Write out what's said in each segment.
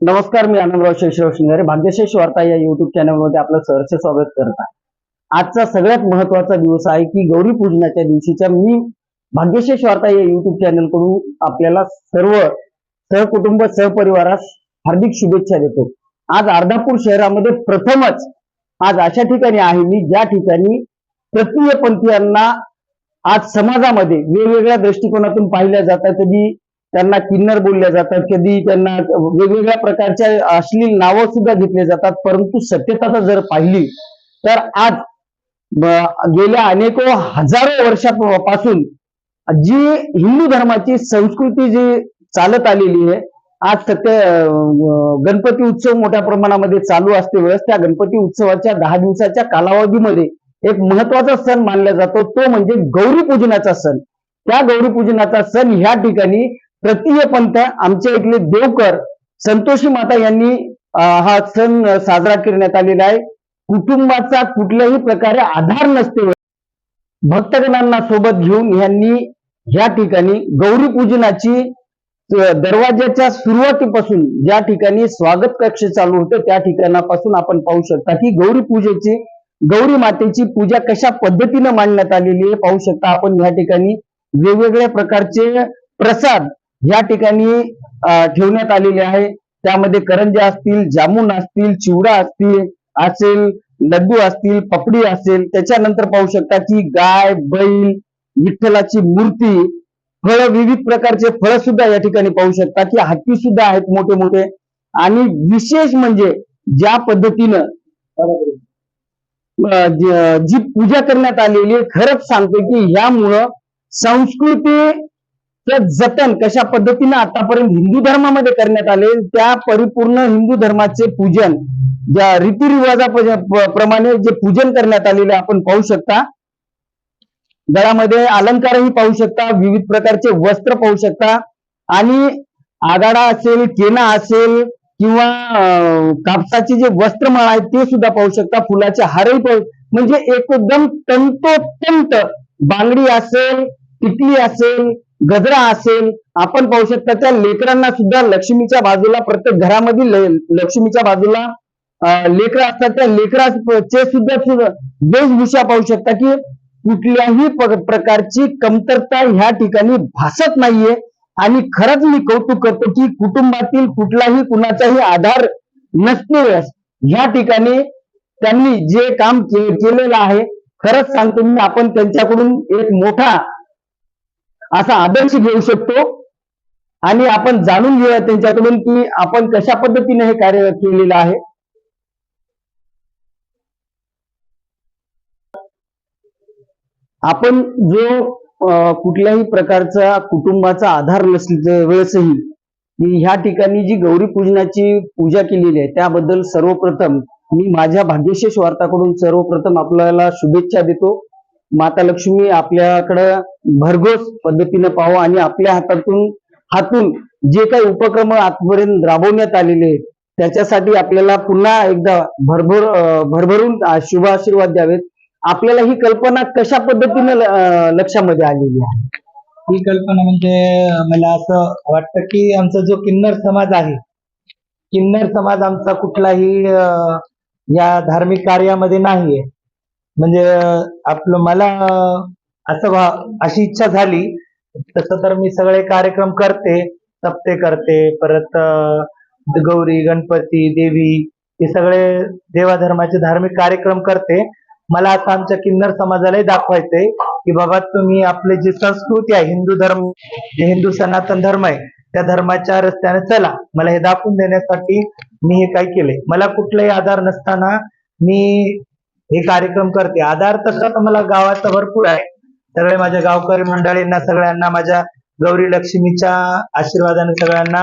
नमस्कार मी आनंदराव शेषराव शिंगारे भाग्यशेष वार्ता या युट्यूब चॅनलमध्ये आपलं सहर्ष स्वागत करत आहे. आजचा सगळ्यात महत्त्वाचा दिवस आहे की गौरी पूजनाच्या दिवशीच्या मी भाग्यशेष वार्ता या युट्यूब चॅनलकडून आपल्याला सर्व सहकुटुंब सहपरिवारास हार्दिक शुभेच्छा देतो. आज अर्धापूर शहरामध्ये प्रथमच आज अशा ठिकाणी आहे मी ज्या ठिकाणी तृतीय पंथीयांना आज समाजामध्ये वेगवेगळ्या दृष्टिकोनातून पाहिल्या जातात. कधी त्यांना किन्नर बोलल्या जातात कधी त्यांना वेगवेगळ्या प्रकारच्या अश्लील नावं सुद्धा घेतले जातात परंतु सत्यता जर पाहिली तर आज गेल्या अनेको हजारो वर्षापासून जी हिंदू धर्माची संस्कृती जी चालत आलेली आहे आज सत्य गणपती उत्सव मोठ्या प्रमाणामध्ये चालू असते वेळेस त्या गणपती उत्सवाच्या दहा दिवसाच्या कालावधीमध्ये एक महत्त्वाचा सण मानला जातो तो म्हणजे गौरी पूजनाचा सण. त्या गौरी पूजनाचा सण ह्या ठिकाणी तृतीय पंथ आमच्या इथले देवकर संतोषी माता यांनी हा सण साजरा करण्यात आलेला आहे. कुटुंबाचा कुठल्याही प्रकारे आधार नसते. भक्तगणांना सोबत घेऊन यांनी या ठिकाणी गौरी पूजनाची दरवाज्याच्या सुरुवातीपासून ज्या ठिकाणी स्वागत कक्ष चालू होतं त्या ठिकाणापासून आपण पाहू शकता की गौरी पूजेची गौरी मातेची पूजा कशा पद्धतीनं मांडण्यात आलेली आहे पाहू शकता आपण या ठिकाणी. वेगवेगळ्या प्रकारचे प्रसाद या ठिकाणी ठेवण्यात आलेले आहे. त्यामध्ये करंजे असतील जामुन असतील चिवडा असतील असेल लड्डू असतील पपडी असेल त्याच्यानंतर पाहू शकता की गाय बैल विठ्ठलाची मूर्ती फळ विविध प्रकारचे फळ सुद्धा या ठिकाणी पाहू शकता की हत्ती सुद्धा आहेत मोठे मोठे आणि विशेष म्हणजे ज्या पद्धतीनं जी पूजा करण्यात आलेली आहे खरंच सांगते की यामुळं संस्कृतीचं जतन कशा पद्धतीनं आतापर्यंत हिंदू धर्मामध्ये करण्यात आले त्या परिपूर्ण हिंदू धर्माचे पूजन ज्या रीतिरिवाजाप्रमाणे जे पूजन करण्यात आलेले आपण पाहू शकता. गळामध्ये अलंकारही पाहू शकता विविध प्रकारचे वस्त्र पाहू शकता. आणि आगाडा असेल केना असेल किंवा कापसाची कापसाचे जे वस्त्रमाळ आहेत ते सुद्धा पाहू शकता. फुलाचे हारही पाहू म्हणजे एकदम तंतोतंत बांगडी असेल टिकली असेल गजरा असेल आपण पाहू शकता त्या लेकरांना सुद्धा लक्ष्मीच्या बाजूला प्रत्येक घरामधील ल- लक्ष्मीच्या बाजूला लेकर असतात. त्या लेकराचे सुद्धा सुद्धा वेशभूषा पाहू शकता की कुठल्याही प्रकारची कमतरता ह्या ठिकाणी भासत नाहीये. आणि खरंच मी कौतुक करतो की कुटुंबातील कुठलाही कुणाचाही आधार नसते ह्या ठिकाणी त्यांनी जे काम के- केलेलं आहे खरंच सांगतो मी आपण त्यांच्याकडून एक मोठा असा आदर्श घेऊ शकतो. आणि आपण जाणून घेऊया त्यांच्याकडून की आपण कशा पद्धतीने हे कार्य केलेलं आहे. आपण जो कुठल्याही प्रकारचा कुटुंबाचा आधार नसल्या वेळेसही ह्या ठिकाणी जी गौरी पूजनाची पूजा केलेली आहे त्याबद्दल सर्वप्रथम मी माझ्या भाग्यशेष वार्ताकडून सर्वप्रथम आपल्याला शुभेच्छा देतो. माता लक्ष्मी आपल्याकडं भरघोस पद्धतीने पाहावं आणि आपल्या हातातून हातून जे काही उपक्रम आजपर्यंत राबवण्यात आलेले आहेत त्याच्यासाठी आपल्याला पुन्हा एकदा भरभर भरभरून शुभ आशीर्वाद द्यावेत. आपल्याला ही कल्पना कशा पद्धतीने लक्षामध्ये आलेली आहे? ही कल्पना म्हणजे मला असं वाटतं की आमचा जो किन्नर समाज आहे किन्नर समाज आमचा कुठलाही या धार्मिक कार्यामध्ये नाहीये. म्हणजे आपलं मला असं भा- अशी इच्छा झाली. तसं तर मी सगळे कार्यक्रम करते सप्ते करते. परत गौरी गणपती देवी हे सगळे देवाधर्माचे धार्मिक कार्यक्रम करते. मला असं आमच्या किन्नर समाजालाही दाखवायचंय की बाबा तुम्ही आपली जी संस्कृती आहे हिंदू धर्म जे हिंदू सनातन धर्म आहे त्या धर्माच्या रस्त्याने चला. मला हे दाखवून देण्यासाठी मी हे काय केले मला कुठलाही आधार नसताना मी हे कार्यक्रम करते. आधार तसा तर मला गावाचा भरपूर आहे. सगळे माझ्या गावकरी मंडळींना सगळ्यांना माझ्या गौरी लक्ष्मीच्या आशीर्वादाने सगळ्यांना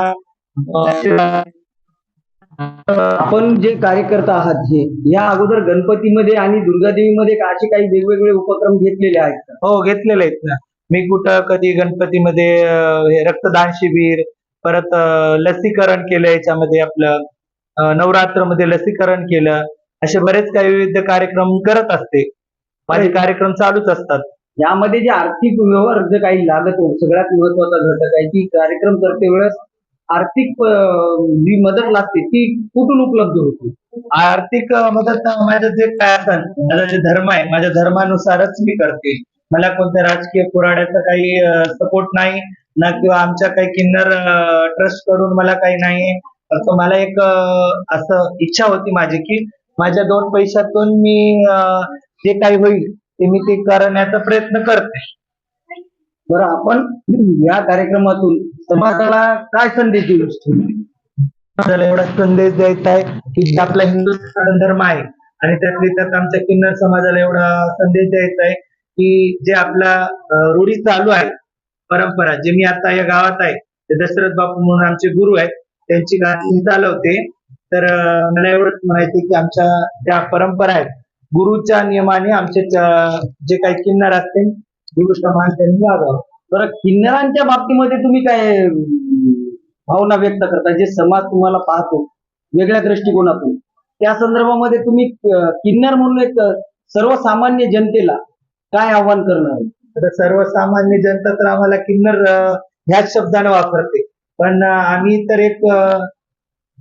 आपण जे कार्यकर्ता आहात हे या अगोदर गणपतीमध्ये आणि दुर्गादेवीमध्ये असे काही वेगवेगळे उपक्रम घेतलेले आहेत हो घेतलेले आहेत ना. मी कुठं कधी गणपतीमध्ये हे रक्तदान शिबिर परत लसीकरण केलं याच्यामध्ये आपलं नवरात्रमध्ये लसीकरण केलं असे बरेच काही विविध कार्यक्रम करत असते. माझे कार्यक्रम चालूच असतात. यामध्ये जे आर्थिक व्यवहार जे काही लागत हो सगळ्यात महत्त्वाचा घटक आहे की कार्यक्रम करते वेळेस आर्थिक जी मदत लागते ती कुठून उपलब्ध होते? आर्थिक मदत माझं जे काय असेल माझा जे धर्म आहे माझ्या धर्मानुसारच मी करते. मला कोणत्या राजकीय पुराड्याचा काही सपोर्ट नाही ना किंवा आमच्या काही किन्नर ट्रस्टकडून मला काही नाही. फक्त मला एक असं इच्छा होती माझी की माझ्या दोन पैशातून मी अं, जे काही होईल ते मी ते करण्याचा प्रयत्न करते बरं आपण या कार्यक्रमातून समाजाला काय संदेश देऊ इच्छितो? एवढा संदेश द्यायचा आहे की आपला हिंदू धर्म आहे आणि त्यातली त्यात आमच्या किन्नर समाजाला एवढा संदेश द्यायचा आहे की जे आपला रूढी चालू आहे परंपरा जे मी आता या गावात आहे ते दशरथ बापू म्हणून आमचे गुरु आहेत त्यांची गाणी चालवते तर मला एवढंच म्हणायचं की आमच्या ज्या परंपरा आहेत गुरुच्या नियमाने आमचे जे काही किन्नर असतील गुरु समान त्यांनी वागावं. तर किन्नरांच्या बाबतीमध्ये तुम्ही काय भावना व्यक्त करता? जे समाज तुम्हाला पाहतो वेगळ्या दृष्टिकोनातून. त्या संदर्भामध्ये तुम्ही किन्नर म्हणून एक सर्वसामान्य जनतेला काय आव्हान करणार? आता सर्वसामान्य जनता तर आम्हाला किन्नर ह्याच शब्दाने वापरते. पण आम्ही तर एक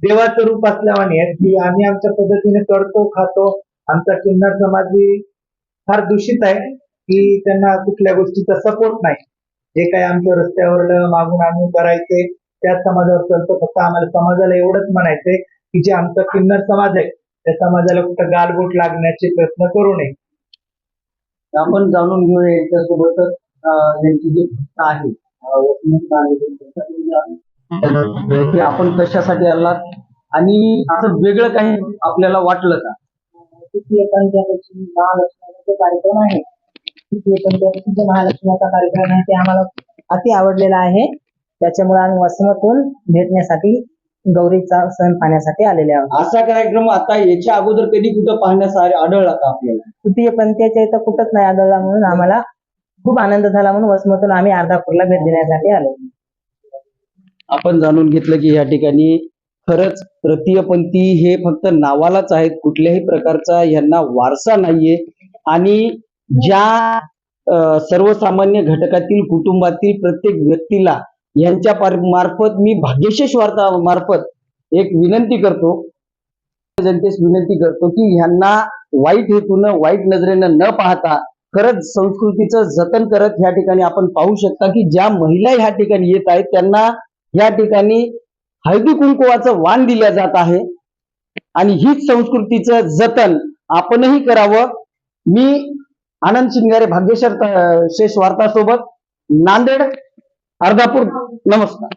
देवाचं रूप असल्यावाने आहे की आम्ही आमच्या पद्धतीने करतो खातो. आमचा किन्नर समाज ही फार दूषित आहे की त्यांना कुठल्या गोष्टीचा सपोर्ट नाही. जे काही आमच्या रस्त्यावर मागून आणून करायचे त्या समाजावर चालतो. फक्त आम्हाला समाजाला एवढंच म्हणायचंय की जे आमचा किन्नर समाज आहे त्या समाजाला कुठं गालबोट लागण्याचे प्रयत्न करू नये. आपण जाणून घेऊया यांच्यासोबतच अं, यांची जी भक्त आहे की आपण कशासाठी आलात? आणि असं वेगळं काही आपल्याला वाटलं का? तृतीय पंचदशी महालक्ष्मीचा कार्यक्रम आहे तृतीय पंचदशीचा महालक्ष्मीचा कार्यक्रम आहे ते आम्हाला अति आवडलेला आहे. त्याच्यामुळे आम्ही वसमतून भेटण्यासाठी गौरीचा सण पाहण्यासाठी आलेले आहोत. असा कार्यक्रम आता याच्या अगोदर कधी कुठं पाहण्यास आढळला का आपल्याला? तृतीय पंथाच्या इथं कुठंच नाही आढळला म्हणून आम्हाला खूप आनंद झाला म्हणून वसमतून आम्ही अर्धापूरला भेट देण्यासाठी आलो. आपण जाणून घेतलं की या ठिकाणी खरंच तृतीयपंथी हे फक्त नावालाच आहेत. कुठल्याही प्रकारचा यांना वारसा नाहीये. आणि ज्या सर्वसामान्य घटकातील कुटुंबातील प्रत्येक व्यक्तीला यांच्या मार्फत मी भाग्यशेष वार्ता मार्फत एक विनंती करतो. जनतेस विनंती करतो की ह्यांना वाईट हेतून वाईट नजरेनं न पाहता खरंच संस्कृतीचं जतन करत ह्या ठिकाणी आपण पाहू शकता की ज्या महिला ह्या ठिकाणी येत आहेत त्यांना या ठिकाणी हळदी कुंकुवाचं वाण दिल्या जात आहे. आणि हीच संस्कृतीचं जतन आपणही करावं. मी आनंद शिंगारे भाग्यशर शेष वार्ता सोबत नांदेड अर्धापूर. नमस्कार.